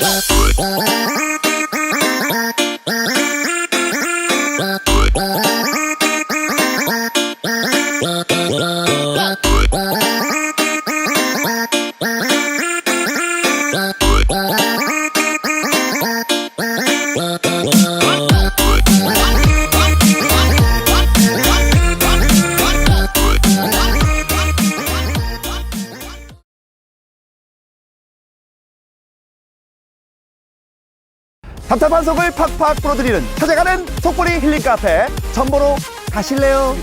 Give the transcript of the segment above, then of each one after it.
Música 답답한 속을 팍팍 풀어드리는 찾아가는 속풀이 힐링 카페 전보로 가실래요?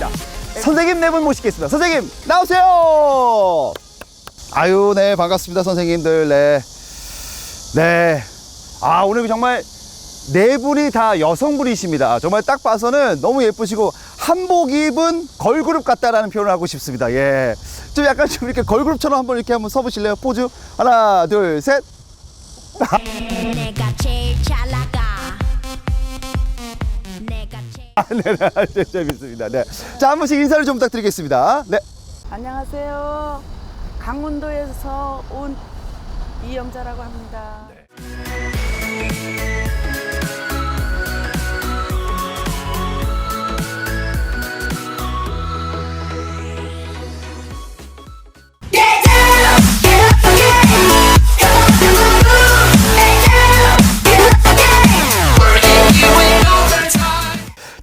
선생님 네 분 모시겠습니다. 선생님 나오세요. 아유 네 반갑습니다 선생님들 네. 네. 아 오늘 정말 네 분이 다 여성분이십니다. 정말 딱 봐서는 너무 예쁘시고 한복 입은 걸그룹 같다라는 표현을 하고 싶습니다. 예. 좀 약간 좀 이렇게 걸그룹처럼 한번 이렇게 한번 서보실래요? 포즈 하나 둘 셋. 내가 제일 잘 나가 내가 제일 아, 네, 네, 재밌습니다. 네. 자, 한 번씩 인사를 좀 부탁드리겠습니다. 네. 안녕하세요. 강원도에서 온 이영자라고 합니다.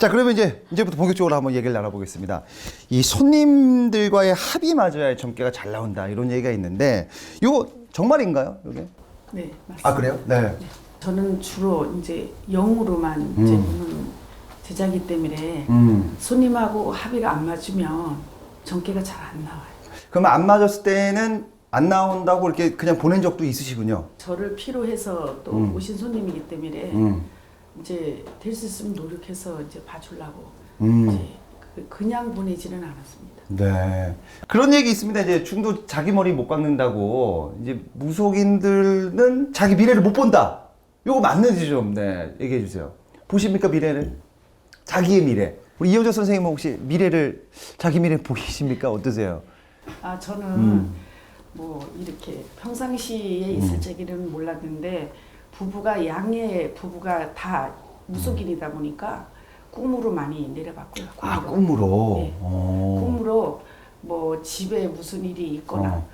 자, 그러면 이제, 이제부터 본격적으로 한번 얘기를 나눠보겠습니다. 이 손님들과의 합이 맞아야 이 점괘가 잘 나온다. 이런 얘기가 있는데, 이거 정말인가요? 이게? 네, 맞습니다. 아, 그래요? 네. 저는 주로 이제 영으로만 이제 보는 제자기 때문에 음. 손님하고 합의가 안 맞으면 전개가 잘 안 나와요. 그러면 안 맞았을 때는 안 나온다고 이렇게 그냥 보낸 적도 있으시군요. 저를 필요해서 또 음. 오신 손님이기 때문에 음. 이제 될 수 있으면 노력해서 이제 봐주려고 음. 이제 그- 그냥 보내지는 않았습니다. 네. 그런 얘기 있습니다. 이제 중도 자기 머리 못 깎는다고 이제 무속인들은 자기 미래를 못 본다. 요거 맞는지 좀 네, 얘기해 주세요. 보십니까 미래를? 자기의 미래. 우리 이효자 선생님은 혹시 미래를 자기 미래 보이십니까? 어떠세요? 아 저는 음. 뭐 이렇게 평상시에 있을 적에는 몰랐는데 부부가 양의 부부가 다 무속인이다 보니까 꿈으로 많이 내려봤고요. 아 꿈으로. 네. 어. 꿈으로 뭐 집에 무슨 일이 있거나 어.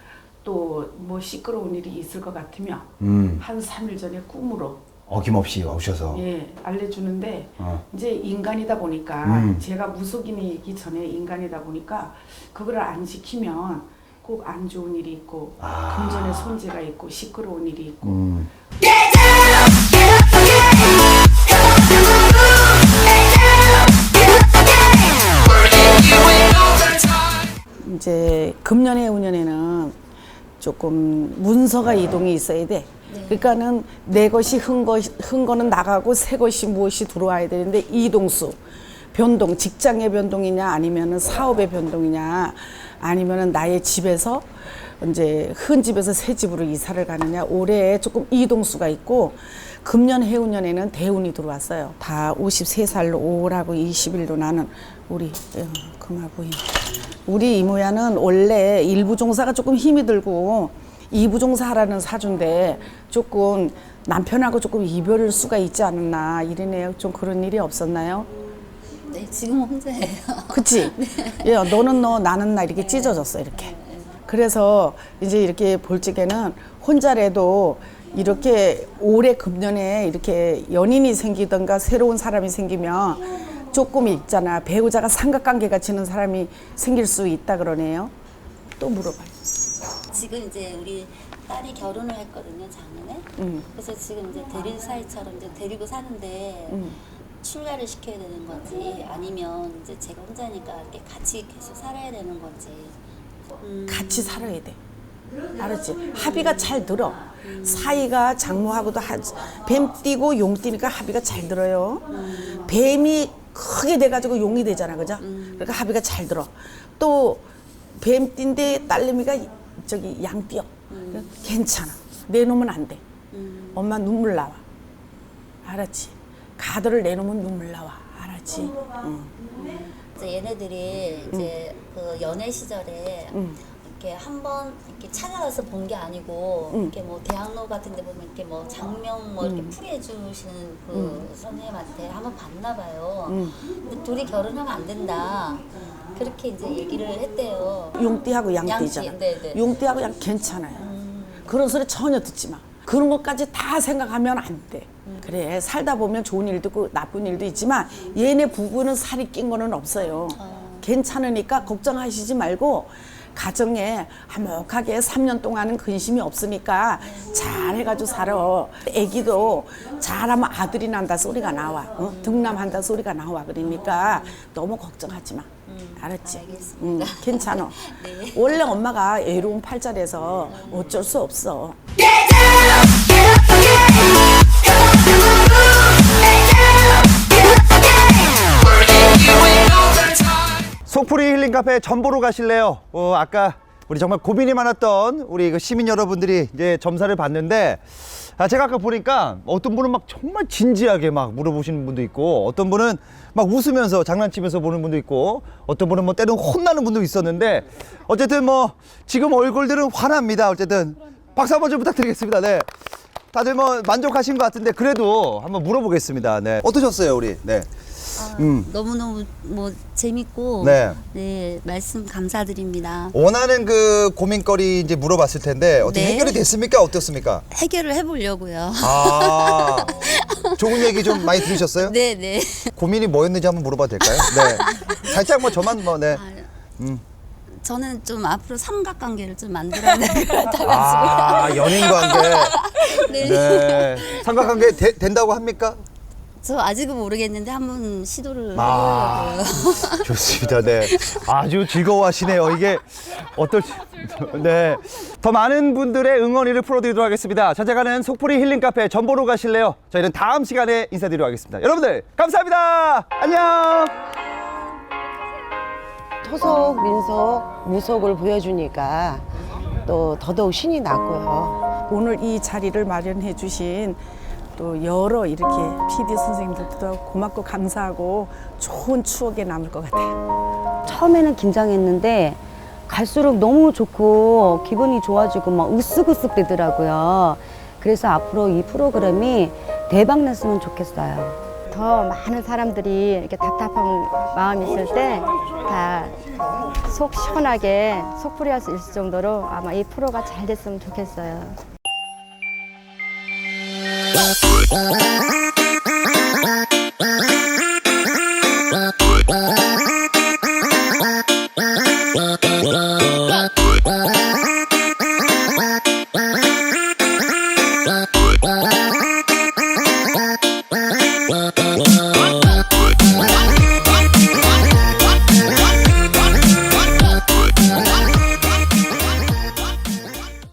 또 뭐 시끄러운 일이 있을 것 같으면 음. 한 3일 전에 꿈으로 어김없이 오셔서. 예 알려주는데 어. 이제 인간이다 보니까 음. 제가 무속인이기 전에 인간이다 보니까 그거를 안 지키면 꼭 안 좋은 일이 있고 아. 금전의 손재가 있고 시끄러운 일이 있고 음. 이제 금년에 후년에는 조금 문서가 이동이 있어야 돼. 그러니까는 내 것이 흔, 것, 흔 거는 나가고 새 것이 무엇이 들어와야 되는데 이동수 변동 직장의 변동이냐 아니면은 사업의 변동이냐 아니면은 나의 집에서 이제 흔 집에서 새 집으로 이사를 가느냐 올해 조금 이동수가 있고 금년 해운년에는 대운이 들어왔어요. 다 53살로 5월하고 20일로 나는 우리 어, 금화 부인. 우리 이모야는 원래 일부 종사가 조금 힘이 들고 이부 종사하라는 사주인데 조금 남편하고 조금 이별일 수가 있지 않았나 이러네요. 좀 그런 일이 없었나요? 네, 지금은 혼자예요. 그치? 예, 너는 너, 나는 나 이렇게 찢어졌어, 이렇게. 그래서 이제 이렇게 볼 적에는 혼자라도 이렇게 올해 금년에 이렇게 연인이 생기던가 새로운 사람이 생기면 조금 있잖아. 배우자가 삼각관계가 지는 사람이 생길 수 있다 그러네요. 또 물어봐요. 지금 이제 우리 딸이 결혼을 했거든요, 작년에. 음. 그래서 지금 이제 대리 사이처럼 이제 데리고 사는데 음. 출가를 시켜야 되는 건지 아니면 이제 제가 혼자니까 이렇게 같이 계속 살아야 되는 건지. 음, 같이 살아야 돼. 알았지? 합의가 잘 들어. 사이가 장모하고도 하, 뱀 띄고 용 띄니까 합의가 잘 들어요. 뱀이 크게 돼가지고 용이 되잖아, 그죠? 그러니까 합의가 잘 들어. 또뱀 띈데 딸내미가 저기 양 띄어. 괜찮아. 내놓으면 안 돼. 엄마 눈물 나와. 알았지? 가드를 내놓으면 눈물 나와. 알았지? 응. 이제 얘네들이 이제 그 연애 시절에 음. 이렇게 한번 이렇게 찾아가서 본 게 아니고 이렇게 뭐 대학로 같은 데 보면 이렇게 뭐 장명 뭐 이렇게 풀이해 주시는 그 선생님한테 한번 봤나 봐요. 근데 둘이 결혼하면 안 된다. 그렇게 이제 얘기를 했대요. 용띠하고 양띠잖아. 양띠, 네네. 용띠하고 양 괜찮아요. 그런 소리 전혀 듣지 마. 그런 것까지 다 생각하면 안 돼. 그래 살다 보면 좋은 일도 있고 나쁜 일도 있지만 얘네 부부는 살이 낀 거는 없어요. 괜찮으니까 걱정하시지 말고 가정에 화목하게 3년 동안은 근심이 없으니까 잘 해가지고 살아. 애기도 잘하면 아들이 난다 소리가 나와. 어? 등남한다 소리가 나와. 그러니까 너무 걱정하지 마. 알았지? 알겠습니다. 응, 괜찮아. 네. 원래 엄마가 애로운 팔자라서 어쩔 수 없어. 속풀이 힐링 카페 전보로 가실래요? 어, 아까 우리 정말 고민이 많았던 우리 그 시민 여러분들이 이제 점사를 봤는데 아, 제가 아까 보니까 어떤 분은 막 정말 진지하게 막 물어보시는 분도 있고 어떤 분은 막 웃으면서 장난치면서 보는 분도 있고 어떤 분은 뭐 때는 혼나는 분도 있었는데 어쨌든 뭐 지금 얼굴들은 환합니다. 어쨌든 박수 한번 좀 부탁드리겠습니다. 네. 다들 뭐 만족하신 것 같은데 그래도 한번 물어보겠습니다. 네. 어떠셨어요, 우리? 네. 음. 너무너무 뭐 재밌고 네. 네, 말씀 감사드립니다. 원하는 그 고민거리 이제 물어봤을 텐데 어떻게 네. 해결이 됐습니까? 어떻습니까? 해결을 해보려고요. 아, 좋은 얘기 좀 많이 들으셨어요? 네, 네. 고민이 뭐였는지 한번 물어봐도 될까요? 네. 살짝 뭐 저만 뭐 네. 저는 좀 앞으로 삼각관계를 좀 만들어야 될 것 같아가지고. 아, 연인 관계. 네. 네. 삼각관계 되- 된다고 합니까? 저 아직은 모르겠는데 한번 시도를 아. 해보려고요. 좋습니다. 네. 아주 즐거워하시네요. 이게 어떨지. 네. 더 많은 분들의 응원의를 풀어드리도록 하겠습니다. 찾아가는 속풀이 힐링 카페 전보로 가실래요? 저희는 다음 시간에 인사드리도록 하겠습니다. 여러분들, 감사합니다. 안녕. 토속, 민속, 무속을 보여주니까 또 더더욱 신이 났고요. 오늘 이 자리를 마련해 주신 또 여러 이렇게 PD 선생님들도 고맙고 감사하고 좋은 추억에 남을 것 같아요. 처음에는 긴장했는데 갈수록 너무 좋고 기분이 좋아지고 막 으쓱으쓱 되더라고요. 그래서 앞으로 이 프로그램이 대박 났으면 좋겠어요. 더 많은 사람들이 이렇게 답답한 마음이 있을 때 다 속 시원하게 속풀이 할 수 있을 정도로 아마 이 프로가 잘 됐으면 좋겠어요. どうも。